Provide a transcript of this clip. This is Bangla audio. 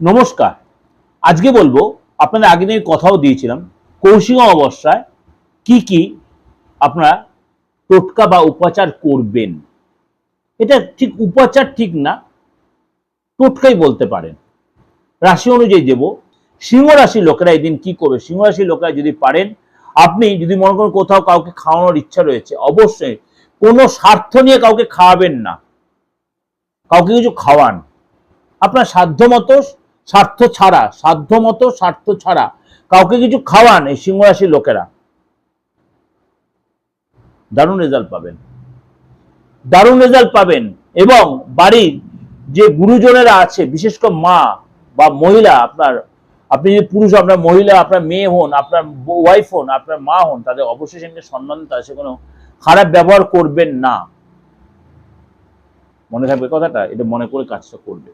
নমস্কার। আজকে বলব, আপনাদের আগে দিন কথাও দিয়েছিলাম, কৌশিক অমাবস্যায় কি কি আপনারা টোটকা বা উপাচার করবেন। এটা ঠিক উপাচার ঠিক না, টোটকাই বলতে পারেন। রাশি অনুযায়ী দেব, সিংহ রাশির লোকেরা এই দিন কি করবে? সিংহ রাশির লোকেরা যদি পারেন, আপনি যদি মনে করেন কোথাও কাউকে খাওয়ানোর ইচ্ছা রয়েছে, অবশ্যই কোনো স্বার্থ নিয়ে কাউকে খাওয়াবেন না। কাউকে কিছু খাওয়ান। আপনার সাধ্য মতো স্বার্থ ছাড়া, সাধ্য মতো স্বার্থ ছাড়া কাউকে কিছু খাওয়ান এই সিংহ রাশির লোকেরা। দারুণ রেজাল্ট পাবেন। দারুণ রেজাল্ট পাবেন এবং বাড়ির যে গুরুজনেরা আছে, বিশেষ করে মা বা মহিলা আপনার, আপনি যদি পুরুষ, আপনার মহিলা, আপনার মেয়ে হন, আপনার ওয়াইফ হন, আপনার মা হন, তাদের অবশ্যই সেখানে সম্মান তাদের সাথে কোনো খারাপ ব্যবহার করবেন না। মনে থাকবে কথাটা? এটা মনে করে কাজটা করবে।